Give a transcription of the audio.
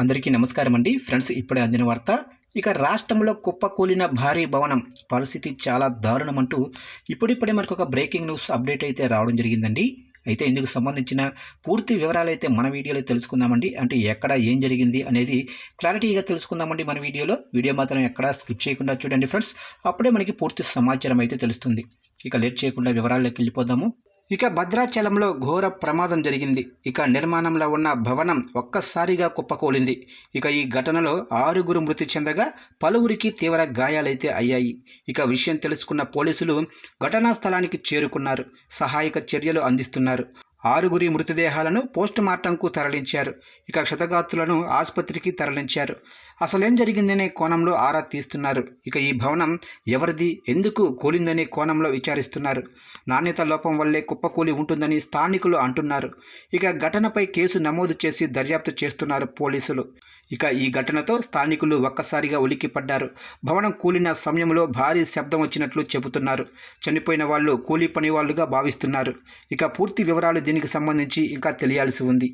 అందరికీ నమస్కారం అండి. ఫ్రెండ్స్ ఇప్పుడే అందిన వార్త ఇక రాష్ట్రంలో కుప్పకూలిన భారీ భవనం పరిస్థితి చాలా దారుణం అంటూ ఇప్పుడిప్పుడే మనకు ఒక బ్రేకింగ్ న్యూస్ అప్డేట్ అయితే రావడం జరిగిందండి. అయితే ఇందుకు సంబంధించిన పూర్తి వివరాలు అయితే మన వీడియోలో తెలుసుకుందామండి. అంటే ఎక్కడ ఏం జరిగింది అనేది క్లారిటీగా తెలుసుకుందామండి మన వీడియోలో. వీడియో మాత్రం ఎక్కడ స్కిప్ చేయకుండా చూడండి ఫ్రెండ్స్. అప్పుడే మనకి పూర్తి సమాచారం అయితే తెలుస్తుంది. ఇక లేట్ చేయకుండా వివరాల్లోకి వెళ్ళిపోదాము. ఇక భద్రాచలంలో ఘోర ప్రమాదం జరిగింది. ఇక నిర్మాణంలో ఉన్న భవనం ఒక్కసారిగా కుప్పకూలింది. ఇక ఈ ఘటనలో ఆరుగురు మృతి చెందగా పలువురికి తీవ్ర గాయాలైతే అయ్యాయి. ఇక విషయం తెలుసుకున్న పోలీసులు ఘటనా స్థలానికి చేరుకున్నారు. సహాయక చర్యలు అందిస్తున్నారు. ఆరుగురి మృతదేహాలను పోస్టుమార్టంకు తరలించారు. ఇక క్షతగాత్రులను ఆసుపత్రికి తరలించారు. అసలేం జరిగిందనే కోణంలో ఆరా తీస్తున్నారు. ఇక ఈ భవనం ఎవరిది ఎందుకు కూలిందనే కోణంలో విచారిస్తున్నారు. నాణ్యత లోపం వల్లే కుప్పకూలి ఉంటుందని స్థానికులు అంటున్నారు. ఇక ఘటనపై కేసు నమోదు చేసి దర్యాప్తు చేస్తున్నారు పోలీసులు. ఇక ఈ ఘటనతో స్థానికులు ఒక్కసారిగా ఉలిక్కిపడ్డారు. భవనం కూలిన సమయంలో భారీ శబ్దం వచ్చినట్లు చెబుతున్నారు. చనిపోయిన వాళ్ళు కూలీ పని వాళ్ళుగా భావిస్తున్నారు. ఇక పూర్తి వివరాలు దీనికి సంబంధించి ఇంకా తెలియాల్సి ఉంది.